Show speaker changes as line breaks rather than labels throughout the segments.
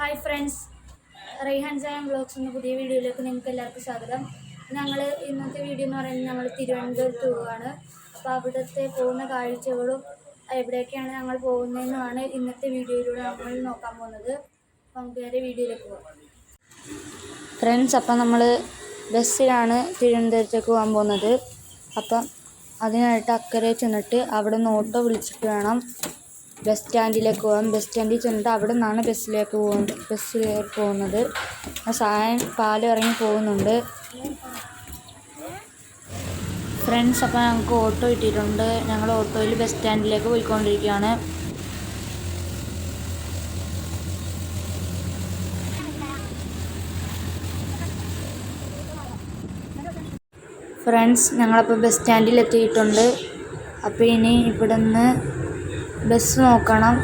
Hi friends. Raihan ജയം vlogs എന്ന പുതിയ വീഡിയോയിലേക്ക് നിങ്ങൾക്ക് എല്ലാവർക്കും സ്വാഗതം. ഞങ്ങൾ ഇന്നത്തെ വീഡിയോ എന്ന് പറയുന്നത് നമ്മൾ തിരുവനന്തപുരത്ത് പോവുകയാണ്. അപ്പോൾ അവിടുത്തെ പോകുന്ന കാഴ്ചകളും എവിടെയൊക്കെയാണ് ഞങ്ങൾ പോകുന്നതെന്നുമാണ് ഇന്നത്തെ വീഡിയോയിലൂടെ നമ്മൾ നോക്കാൻ പോകുന്നത്. അപ്പോൾ നമുക്ക് നേരെ വീഡിയോയിലേക്ക് പോകാം ഫ്രണ്ട്സ് അപ്പം നമ്മൾ ബസ്സിലാണ് തിരുവനന്തപുരത്തേക്ക് പോകാൻ പോകുന്നത്. അപ്പം അതിനായിട്ട് അക്കരെ ചെന്നിട്ട് അവിടെ നിന്ന് ഓട്ടോ വിളിച്ചിട്ട് വേണം. ബസ് സ്റ്റാൻഡിലേക്ക് പോകാം ബസ് സ്റ്റാൻഡിൽ ചെന്നിട്ട് അവിടെ നിന്നാണ് ബസ്സിലേക്ക് പോകുന്നത് ബസ്സിലേക്ക് പോകുന്നത്. ആ സായൻ പാലം ഇറങ്ങി പോകുന്നുണ്ട്. ഫ്രണ്ട്സ് അപ്പോൾ ഞങ്ങൾക്ക് ഓട്ടോ കിട്ടിയിട്ടുണ്ട്. ഞങ്ങൾ ഓട്ടോയിൽ ബസ് സ്റ്റാൻഡിലേക്ക് പോയിക്കൊണ്ടിരിക്കുകയാണ്. ഫ്രണ്ട്സ് ഞങ്ങളപ്പോൾ ബസ് സ്റ്റാൻഡിൽ എത്തിയിട്ടുണ്ട് അപ്പോൾ ഇനി ഇവിടെ നിന്ന് ബസ് നോക്കണം.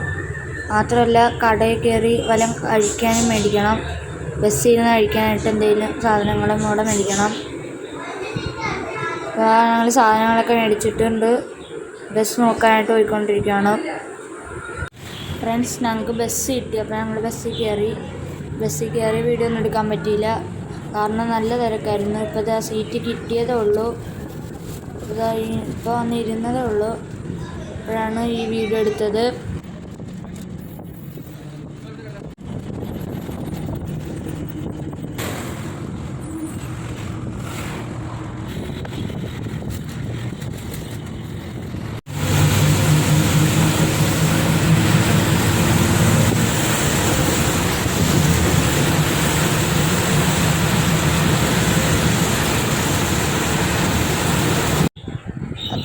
മാത്രമല്ല കടയിൽ കയറി വല്ലതും കഴിക്കാനും മേടിക്കണം. ബസ്സിൽ ഇരുന്ന് കഴിക്കാനായിട്ട് എന്തെങ്കിലും സാധനങ്ങളും കൂടെ മേടിക്കണം. അപ്പോൾ ഞങ്ങൾ സാധനങ്ങളൊക്കെ മേടിച്ചിട്ടുണ്ട്. ബസ് നോക്കാനായിട്ട് പോയിക്കൊണ്ടിരിക്കുകയാണ്. ഫ്രണ്ട്സ് ഞങ്ങൾക്ക് ബസ് കിട്ടി. അപ്പോൾ ഞങ്ങൾ ബസ്സിൽ കയറി. ബസ്സിൽ കയറി വീഡിയോ ഒന്നും എടുക്കാൻ പറ്റിയില്ല. കാരണം നല്ല തിരക്കായിരുന്നു. ഇപ്പോൾ സീറ്റ് കിട്ടിയതേ ഉള്ളൂ. ഇപ്പോൾ വന്നിരുന്നതേ ഉള്ളൂ. അപ്പോഴാണ് ഈ വീഡിയോ എടുത്തത്.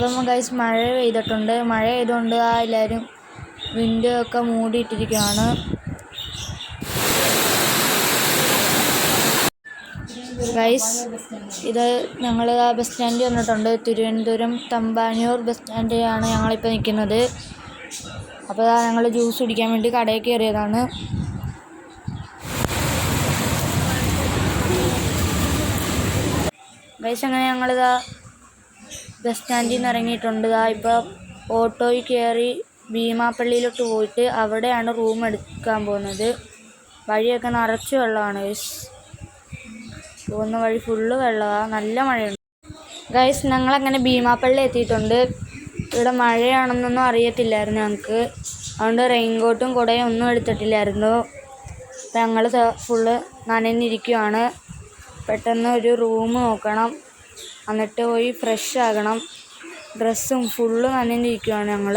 അപ്പം ഗൈസ് മഴ പെയ്തിട്ടുണ്ട്. മഴ പെയ്തുകൊണ്ട് ആ എല്ലാവരും വിൻഡോ ഒക്കെ മൂടിയിട്ടിരിക്കുകയാണ് ഗൈസ് ഇത് ഞങ്ങൾ ആ ബസ് സ്റ്റാൻഡിൽ വന്നിട്ടുണ്ട്. തിരുവനന്തപുരം തമ്പാനൂർ ബസ് സ്റ്റാൻഡിലാണ് ഞങ്ങളിപ്പോൾ നിൽക്കുന്നത് അപ്പോൾ ഞങ്ങൾ ജ്യൂസ് കുടിക്കാൻ വേണ്ടി കടയിൽ കയറിയതാണ് ഗൈസ് അങ്ങനെ ഞങ്ങളിതാ ബസ് സ്റ്റാൻഡിൽ നിന്ന് ഇറങ്ങിയിട്ടുണ്ട്. ആ ഇപ്പോൾ ഓട്ടോയിൽ കയറി ഭീമാപ്പള്ളിയിലോട്ട് പോയിട്ട് അവിടെയാണ് റൂം എടുക്കാൻ പോകുന്നത്. വഴിയൊക്കെ നിറച്ച് വെള്ളമാണ് പോകുന്ന വഴി ഫുള്ള് വെള്ളമാണ് നല്ല മഴയുണ്ട്. ഗൈസ് ഞങ്ങളങ്ങനെ ഭീമാപ്പള്ളി എത്തിയിട്ടുണ്ട്. ഇവിടെ മഴയാണെന്നൊന്നും അറിയത്തില്ലായിരുന്നു ഞങ്ങൾക്ക്. അതുകൊണ്ട് റെയിൻകോട്ടും കുടയും ഒന്നും എടുത്തിട്ടില്ലായിരുന്നു. അപ്പം ഞങ്ങൾ ഫുള്ള് നനഞ്ഞിരിക്കുവാണ്. പെട്ടെന്ന് ഒരു റൂം നോക്കണം. എന്നിട്ട് പോയി ഫ്രഷ് ആകണം. ഡ്രസ്സും ഫുള്ള് നനഞ്ഞിരിക്കുവാണ് ഞങ്ങൾ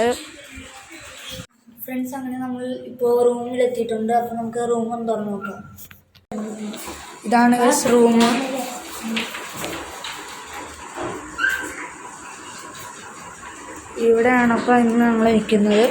ഫ്രണ്ട്സ് അങ്ങനെ നമ്മൾ ഇപ്പോൾ റൂമിൽ എത്തിയിട്ടുണ്ട് അപ്പോൾ നമുക്ക് റൂം ഒന്ന് തുറന്നു നോക്കാം. ഇതാണ് റൂം ഇവിടെയാണ് അപ്പോൾ ഇന്ന് നമ്മൾ നിൽക്കുന്നത്